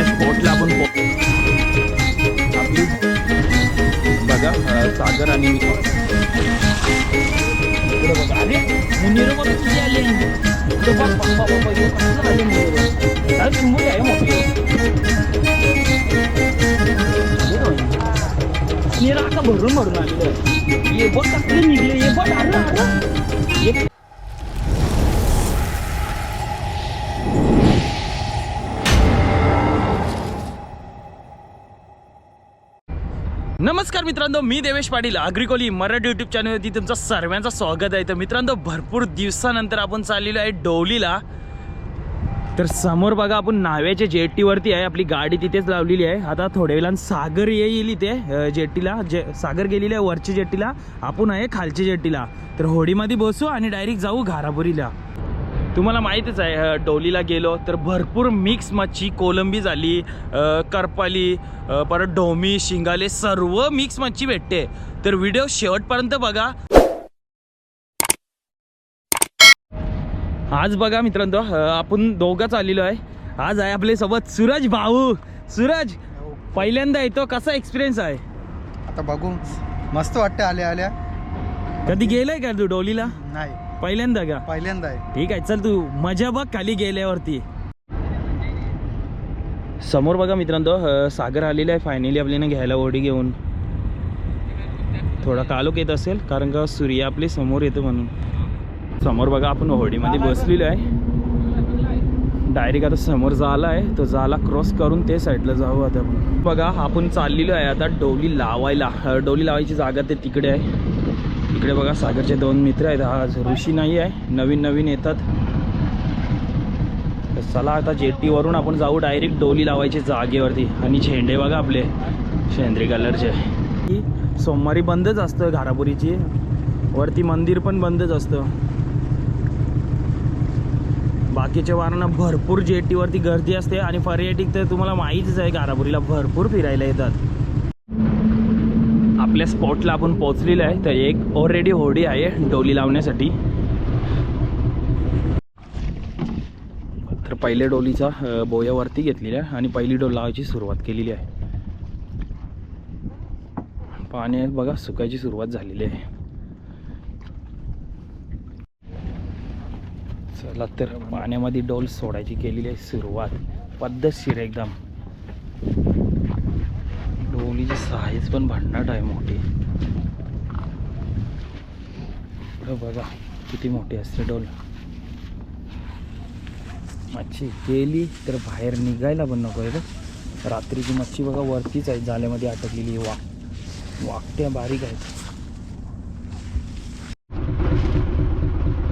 आपल्या स्पॉटला आपण आपली बघा सागर आणि बघा. अरे मुनीर बघा किती आले. बघ, कसं आले मुनीर? काय आहे मोठी. भरून भरून आलेलं आहे. ये बघ कसले निघले ये बघ आलं आलं नमस्कार मित्रांनो मी देवेश पाटील अग्रिकोली मराठी युट्यूब चॅनलवरती तुमचं सर्वांचं स्वागत आहे. तर मित्रांनो भरपूर दिवसानंतर आपण चाललेलो आहे डोलीला तर समोर बघा आपण नाव्याच्या जेट्टीवरती आहे. आपली गाडी तिथेच लावलेली आहे. आता थोड्या वेळान सागर येईल इथे जेट्टीला जे सागर गेलेली आहे वरच्या जेट्टीला आपण आहे खालच्या जेट्टीला तर होडीमध्ये बसू आणि डायरेक्ट जाऊ घारापुरीला. तुम्हाला माहीतच आहे डोलीला गेलो तर भरपूर मिक्स मच्छी कोलंबी झाली करपाली परत ढोमी शिंगाले सर्व मिक्स मच्छी भेटते. तर व्हिडिओ शेवटपर्यंत बघा. आज बघा मित्रांनो आपण दोघंच आलेलो आहे. आज आहे आपल्यासोबत सूरज भाऊ. सूरज पहिल्यांदा येतो कसा एक्सपिरियन्स आहे? आता बघू. मस्त वाटतं आल्या आल्या. कधी गेलाय का तू डोलीला? नाही. पहिल्यांदा का? पहिल्यांदा आहे. ठीक आहे चल तू मजा बघ खाली गेल्यावरती. समोर बघा मित्रांनो सागर आलेला आहे फायनली आपल्याला घ्यायला ओढी घेऊन. थोडा कालोख येत असेल कारण का सूर्य आपले समोर येतो म्हणून. समोर बघा आपण होडीमध्ये बसलेलो आहे. डायरेक्ट आता समोर झाला आहे तो झाला क्रॉस करून ते साईडला जाऊ आता आपण. बघा आपण चाललेलो आहे आता डोली लावायला. डोली लावायची जागा ते तिकडे आहे. इकडे बघा सागरचे दोन मित्र आहेत. आज ऋषी नाही आहे नवीन नवीन येतात. तर चला आता जेटीवरून आपण जाऊ डायरेक्ट डोली लावायची जागेवरती. आणि झेंडे बघा आपले शेंद्री कलरचे ही सोमवारी बंदच असतं घारापुरीची. वरती मंदिर पण बंदच असतं. बाकीच्या वारांना भरपूर जेटीवरती गर्दी असते. आणि पर्यटक तर तुम्हाला माहीतच आहे घारापुरीला भरपूर फिरायला येतात. आपल्या स्पॉटला आपण पोहोचलेलं आहे. तर एक ऑलरेडी होडी आहे डोली लावण्यासाठी. तर पहिल्या डोलीचा बोयावरती घेतलेला आहे आणि पहिली डोल लावायची सुरुवात केलेली आहे. पाणी बघा सुकायची सुरुवात झालेली आहे. चला तर पाण्यामध्ये डोल सोडायची केलेली आहे सुरुवात. पद्धतशीर एकदम. डोलीची साईज पण भन्नाट आहे मोठी. बघा किती मोठी असते डोल. मच्छी गेली तर बाहेर निघायला पण नको आहे रात्रीची मच्छी बघा वरतीच आहे जाल्यामध्ये अटकलेली वा वाकट्या बारीक आहेत.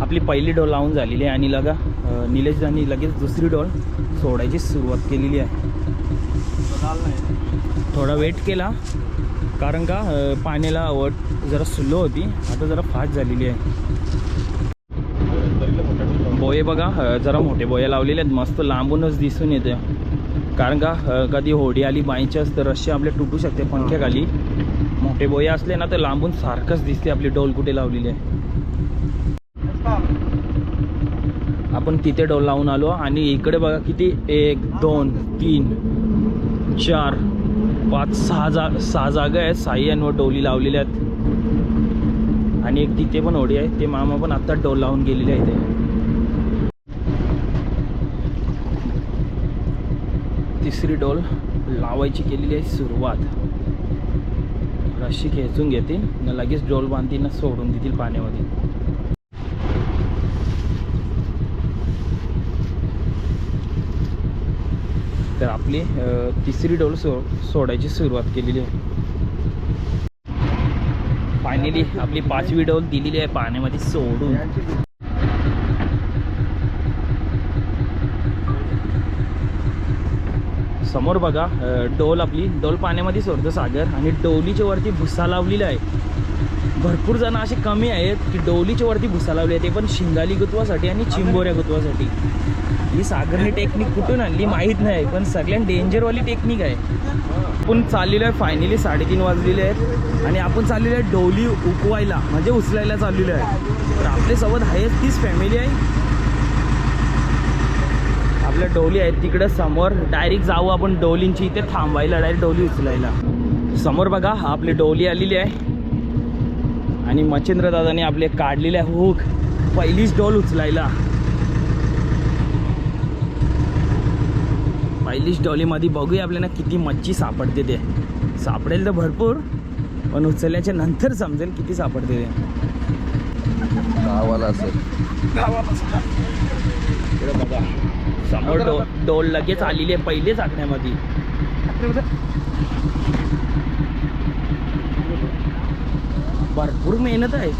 आपली पहिली डोल लावून झालेली आहे आणि लगा निलेश आणि लगेच दुसरी डोल सोडायची सुरुवात केलेली आहे. थोडा वेट केला. कारण का पाण्याला वट जरा स्लो होती. आता जरा फास्ट झालेली आहे. बोये बघा जरा मोठे बोये लावलेले आहेत. मस्त लांबूनच दिसून येते कारण का कधी होडी आली बायचान्स तर रस्सी आपल्या तुटू शकते पंख्याखाली. मोठे बोये असले ना तर लांबून सारखंच दिसते आपली डोल कुठे लावलेली आहे. आपण तिथे डोल लावून आलो आणि इकडे बघा किती एक दोन तीन. चार पाच सहा जा सहा जागा आहेत. साह्यांवर डोली लावलेल्या आहेत. आणि एक तिथे पण ओढी आहे. ते मामा पण आत्ता डोल लावून गेलेले आहे ते तिसरी डोल लावायची केलेली आहे सुरुवात. रशी खेचून घेतील. न लगेच डोल बांधतील ना सोडून देतील पाण्यामध्ये तर आपली तिसरी डोल सो सोडायची सुरुवात केलेली आहे. फायनली आपली पाचवी डोल दिलेली आहे पाण्यामध्ये सोडून. समोर बघा डोल आपली डोल पाण्यामध्ये सोडतो सागर. आणि डोलीच्या वरती भुसा लावलेला आहे. भरपूर जण असे कमी आहेत की डोलीच्या वरती भुसा लावली आहे ते पण शिंगाली गुतवासाठी आणि चिंबोऱ्या गुतवासाठी. ही सागरने टेक्निक कुठून आणली माहीत नाही पण सगळ्यात डेंजरवाली टेक्निक आहे. आपण चाललेलो आहे फायनली साडेतीन वाजलेले आहेत. आणि आपण चाललेलो आहे डोली उकवायला म्हणजे उचलायला चाललेलो आहे. तर आपल्यासोबत आहे तीच फॅमिली आहे. आपल्या डोली आहेत तिकडे समोर. डायरेक्ट जाऊ आपण डोलींची इथे थांबायला डायरेक्ट डोली उचलायला. समोर बघा हा आपली डोली आलेली आहे. आणि मच्छिंद्र दादाने आपले काढलेले आहे हुक पहिलीच डोल उचलायला. पहिलीच डोलीमध्ये बघूया आपल्याला किती मच्छी सापडते ते. सापडेल तर भरपूर पण उचलल्याच्या नंतर समजेल किती सापडते ते. गावाला असेल. इकडे बघा. समोर डो डोल लगेच आलेली आहे पहिले झाकण्यामध्ये भरपूर मेहनत आहे.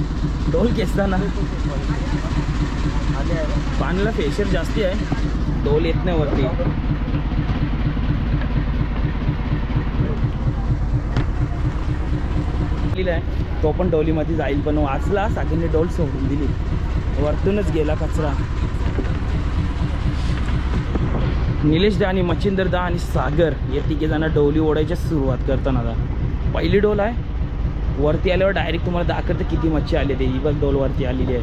डोल केसताना. पाण्याला फेशर जास्ती आहे. डोल येत नाही वरती. लिहिलं आहे. तो पण डोलीमध्ये जाईल पण वाचला सागीने डोल सोडून दिली. वरतूनच गेला कचरा. निलेश दा आणि मच्छिंदर दा आणि सागर हे तिघे जण डोली ओढायची सुरुवात करताना आता. पहिली डोल आहे. वरती आल्यावर डायरेक्ट तुम्हाला दाखवतं किती मच्छी आली ते. ही बघ डोल वरती आलेली आहे.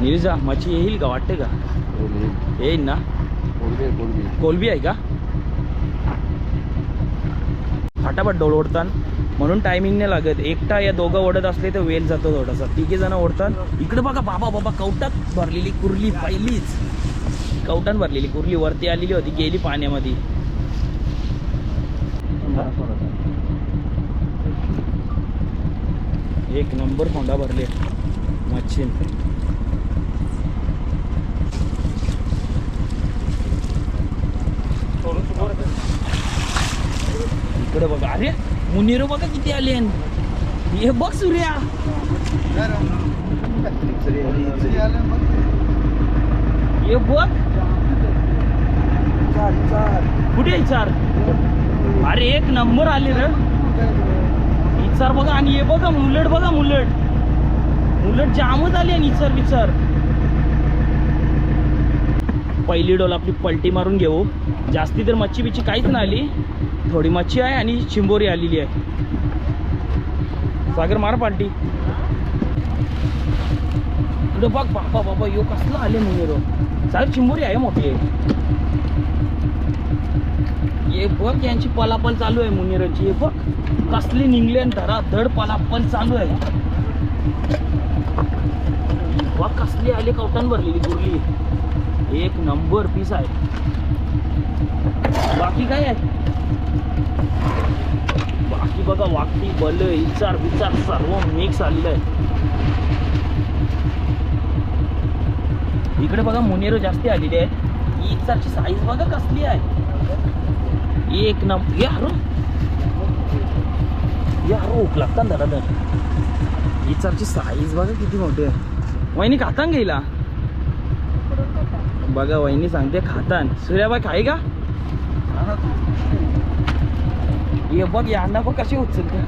निलेश दा मच्छी येईल का? वाटते का? येईल ना? कोलबी आहे का? फटाफट डोल ओढतात म्हणून टायमिंग नाही लागत. एकटा या दोघं ओढत असले तर वेल जातो थोडासा. तिघे जण ओढतात. इकडे बघा बाबा बाबा कवटात भरलेली कुर्ली पहिलीच. कवटान भरलेली कुर्ली. वरती आलेली होती गेली पाण्यामध्ये. एक नंबर फोंडा भरले. मच्छी इकडे बघा. अरे! मुनीरो बघा किती आले हे बघ सूर्या हे बघ कुठे आहे अरे एक नंबर आले रे इचार बघा आणि हे बघा मुलट बघा मुलट मुलट जामच आली आणि इचार विचार पहिली डोल आपली पलटी मारून घेऊ जास्ती तर मच्छी बिच्छी काहीच नाही आली थोडी मच्छी आहे आणि चिंबोरी आलेली आहे. सागर मार पालटी. बघ बाबा बाबा यो कसला आले मुनेरो सागर चिंबोरी आहे मोठी. आहे ये बघ यांची पलापल चालू आहे मुनेरोची. हे बघ कसली निघले आणि धरा धड पलापल चालू आहे. बघ कसली आली कवटान भरलेली गुरली एक नंबर पीस आहे. बाकी काय आहे? बाकी बघा वाकटी बल इचार विचार सर्व मिक्स आलेलं आहे. इकडे बघा मुनेरो जास्ती आलेली आहेत. ही इचारची साईज बघा कसली आहे. एक नंबर या हरो या हरो लागतात दादा. तर इचारची साईज बघा किती मोठी आहे. वहिनी खातान गेला बघा वहिनी सांगते खातान सूर्याबाई खाई का? ये बघ यांना बघ कशी उचलते.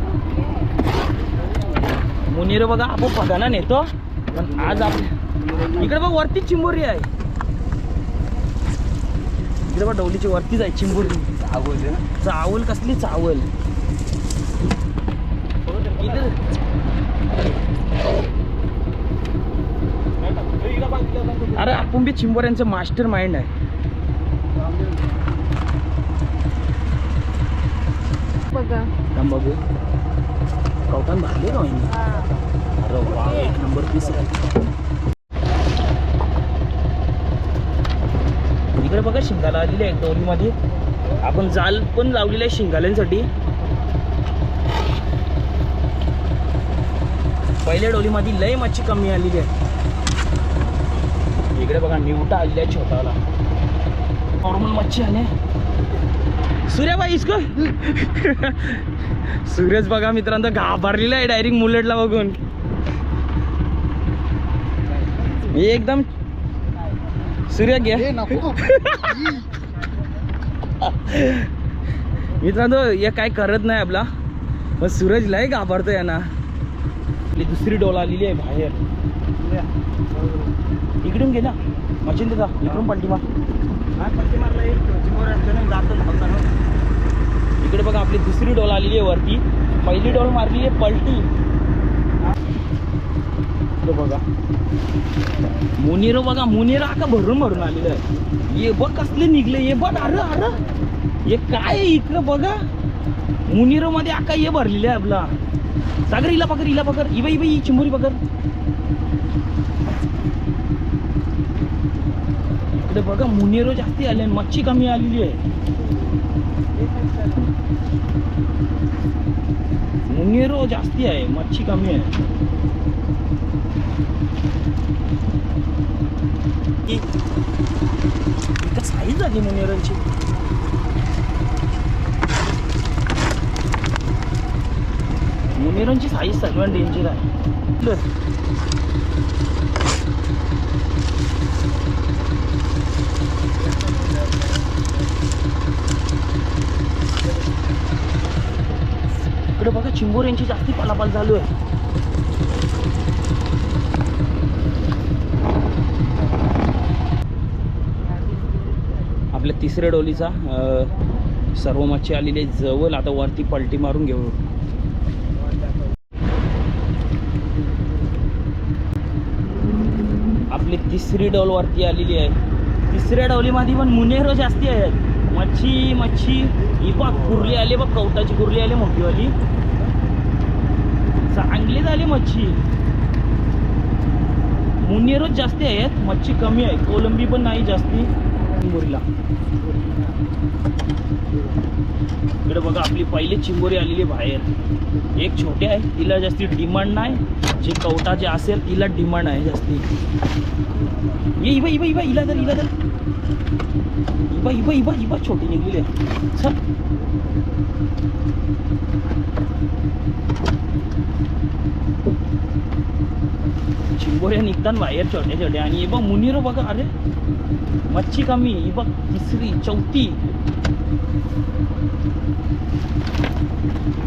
मुनीर बघा आपण पगाना नेतो. पण आज आप इकडे बघ वरती चिंबोरी आहे. इकडे बघ डोलीची वरतीच आहे चिंबोरी. चावल कसली चावल? अरे आपण बी चिंबोऱ्यांचं मास्टर माइंड आहे. बघा. बघू. कवटान भागले का वहिनी अरे वा एक नंबर पीस आहे. इकडे बघा शिंगाला आलेली आहे डोलीमध्ये आपण जाल पण लावलेली आहे शिंगाल्यांसाठी. पहिल्या डोलीमध्ये लय मच्छी कमी आलेली आहे. इकडे बघा निवटा आलेली आहे छोटाला नॉर्मल मच्छी आले सूर्याबाई इसको? सूरज बघा मित्रांनो घाबरलेला आहे डायरेक्ट मुलेटला बघून. एकदम सूर्य घ्या मित्रांनो हे काय करत नाही आपला. पण सूरज लय घाबरतो यांना. आपली दुसरी डोल आलेली आहे बाहेर. इकडून गेला मशीन देता इकडून पलटी मार. इकडे बघा आपली दुसरी डोल आलेली आहे वरती. पहिली डोल मारली आहे पलटी. इकडे बघा. मुनिरो बघा मुनीरा आता भरून भरून आलेलं आहे ये बघ कसले निघले ये बघ अरे अरे. हे काय इकडं बघा. मुनिरो मध्ये आका ये भरलेलं आहे आपला. सागर हिला पकड हिला पकड. इबा इबा ही चिंबोरी पकड. इकडे बघा मुनेरो जास्ती आले मच्छी कमी आलेली आहे. मुनेरो जास्ती आहे मच्छी कमी आहे. इ- साईज झाली मुनेरोंची मुनेरोंची साईज सगळ्यात डेंजर आहे. इकडे बघा चिंबोर यांची जास्ती पालापाल चालू आहे. आपल्या तिसऱ्या डोलीचा सर्व मच्छी आलेली जवळ आता वरती पलटी मारून घेऊ आपली तिसरी डॉलवरती आलेली आहे. तिसऱ्या डॉलीमध्ये पण मुनेरो जास्ती आहेत मच्छी मच्छी. ही बघ कुर्ली आली बघ कवटाची कुर्ली आली मोठीवाली. चांगली झाली मच्छी. मुनेरोच जास्ती आहेत मच्छी कमी आहे. कोलंबी पण नाही जास्ती. चिंबोरीला. इकडे बघा, आपली पहिली चिंबोरी आलेली बाहेर. एक छोटी आहे, तिला जास्ती डिमांड नाही. जे कवटा जे असेल, तिला डिमांड आहे जास्ती. ये, इबा इबा इबा हिला तर हिला तर इबा इबा इबा इबा, छोटी निघलेली आहे. चल. चिंबोऱ्या निघतात बाहेर छोट्या छोट्या. आणि हे बघ मुनिरो बघा अरे मच्छी कमी. ही बघ तिसरी चौथी.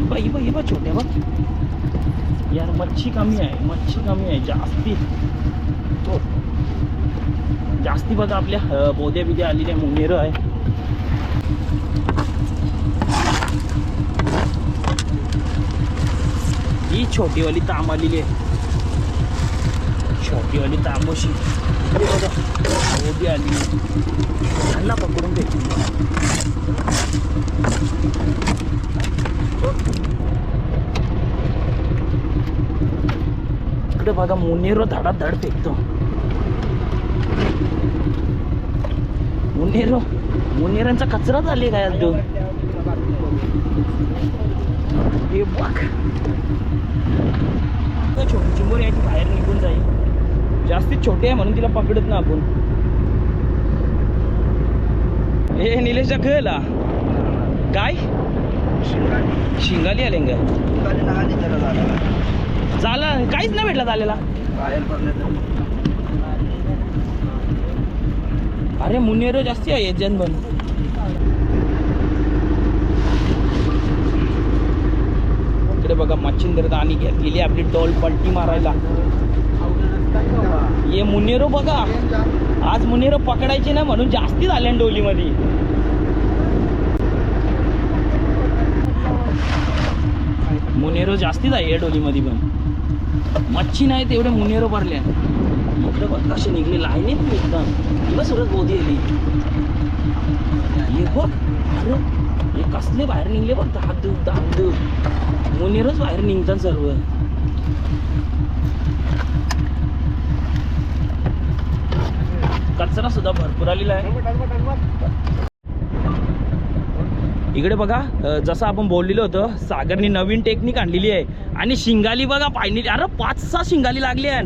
बघ ही बघ ही बघ छोट्या बघ. यार मच्छी कमी आहे मच्छी कमी आहे जास्ती. जास्ती बघा आपल्या बोद्या बिद्या आलेल्या मुनेरं आहे. ही छोटीवाली तांब आलेली आहे. छोटीवाली तांबोशी हे बघा बोदी आली त्यांना पकडून घ्यायची इकडे बघा मुनेरो धडात धड फेकतो मुनेरो मुनेरांचा कचरा झाले काय आज दोन हे बघ तो छोटी चिंबोरी आहे ती बाहेर निघून जाईल जास्तीत छोटी आहे म्हणून तिला पकडत ना आपण. हे निलेशच्या खेळला. काय? शिंगाली आले का झाला. काहीच नाही भेटला झालेला. अरे मुनेरो जास्ती आहे जनबन इकडे बघा मच्छिंद्र आणि घेतलेली आपली डॉल पलटी मारायला. ये मुनेरो बघा. आज मुनेरो पकडायचे नाही म्हणून जास्ती झाले डोलीमध्ये. मुनेरो जास्तीच आहे या डोलीमध्ये पण. मच्छी नाही तेवढे मुनेरो भरल्या इकडे बघ कसे निघले. लाईनीत एकदम. किंवा सुरत बोधी आली हे बघ. अरे हे कसले बाहेर निघले बघ. दादू दादू मुनेरोच बाहेर निघतात सर्व. कचरा सुद्धा भरपूर आलेला आहे. इकडे बघा जसं आपण बोललेलो होतं सागरनी नवीन टेक्निक आणलेली आहे. आणि शिंगाली बघा पाणी अरे पाच सहा शिंगाली लागली आहे.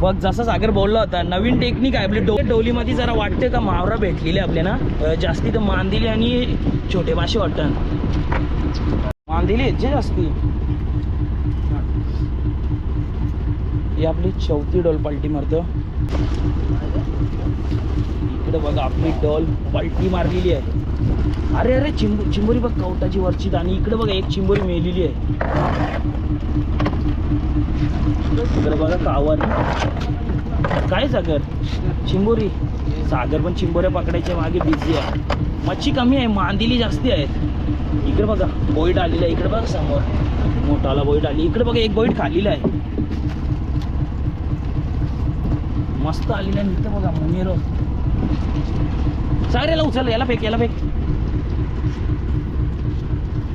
बघ जसं सागर बोलला होता नवीन टेक्निक आहे आपली. डोळे डोलीमध्ये जरा वाटते का मावरा भेटलेली आपल्या ना जास्ती तर मांदिली आणि छोटे मासे वाटतात. मांदिली जे जास्ती. ही आपली चौथी डोल पालटी मारतो इकडे बघा आपली डॉल पालटी मारलेली आहे. अरे अरे चिंबू चिंबोरी बघ कवटाची वरची आणि इकडे बघा एक चिंबोरी मेलेली आहे. इकडे बघा कावर. काय सागर? चिंबोरी. सागर पण चिंबोऱ्या पकडायच्या मागे बिझी आहे. मच्छी कमी आहे मांदिली जास्ती आहेत. इकडे बघा बोईट आलेली आहे. इकडे बघा समोर. मोठाला बोईट आली. इकडे बघा एक बोईट खालीला आहे. मस्त आलेला आहे. निघते बघा मुनेरो सागर याला उचल याला फेक याला फेक.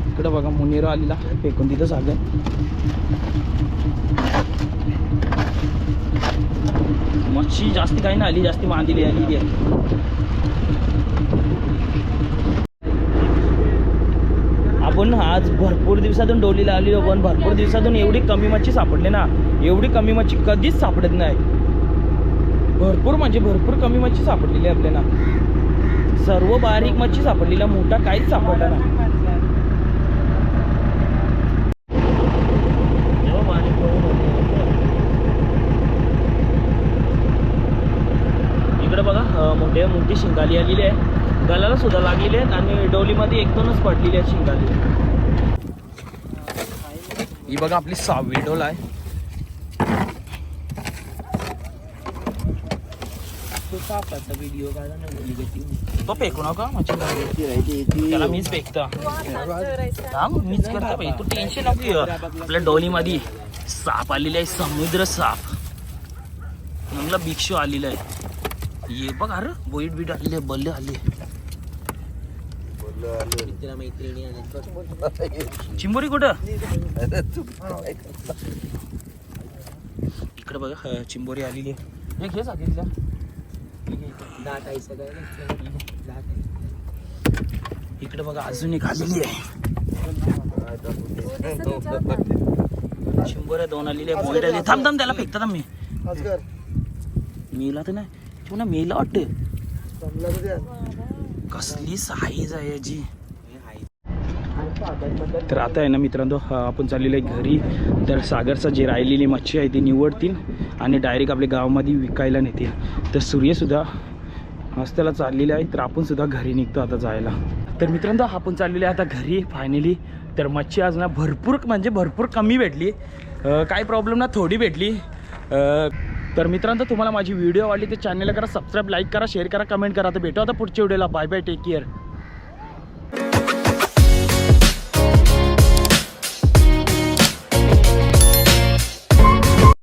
इकडं बघा मुनेरो आलेला. फेकून तिथं सागर मच्छी जास्ती काही ना आली जास्ती मांदिली आलेली आहे. आपण आज भरपूर दिवसातून डोलीला आलेलो पण भरपूर दिवसातून एवढी कमी मच्छी सापडली ना एवढी कमी मच्छी कधीच सापडत नाही. भरपूर म्हणजे भरपूर कमी मच्छी सापडलेली आहे आपल्याला. सर्व बारीक मच्छी सापडलेला मोठा काहीच सापडला ना. इकडे बघा मोठे मोठी शिंगाली आलेली आहे. गलाला सुद्धा लागलेली आहेत आणि डोलीमध्ये एक दोनच पडलेली आहे शिंगाली. ही बघा आपली सहावी डोल आहे. व्हिडिओ तो. फेकू नका मच्छी त्याला मीच फेकता. थांब, मीच करता बाई. तू टेन्शन नको घेऊ. आपल्या डोलीमध्ये साप आलेला आहे समुद्र साप. चांगला भिक्षू आलेला आहे. ये बघ अरे बोईट बीट आलेले बल्ले आले. चिंबोरी कुठं? इकडे बघा चिंबोरी आलेली आहे. घे सांगितलं इकडे बघा अजून एक आलेली आहे. चिंबोऱ्या दोन आलेली आहे आली थांब थांब त्याला फेकता थांब मी. मेला तर नाही तू ना मेला वाटते कसली साईज आहे याची. तर आता आहे ना मित्रांनो हा, आपण चाललेलो आहे घरी. तर सागरचा जे राहिलेली मच्छी आहे ती निवडतील आणि डायरेक्ट आपल्या गावामध्ये विकायला नेतील. तर सूर्यसुद्धा हस्त्याला चाललेले आहे तर आपणसुद्धा घरी निघतो आता जायला. तर मित्रांनो आपण चाललेले आहे आता घरी फायनली तर मच्छी आज ना भरपूर म्हणजे भरपूर कमी भेटली. काय काही प्रॉब्लेम ना थोडी भेटली. तर मित्रांनो तुम्हाला माझी व्हिडिओ आवडली तर चॅनलला करा सबस्क्राईब लाईक करा शेअर करा कमेंट करा. तर भेटू आता पुढच्या व्हिडिओला बाय बाय टेक केअर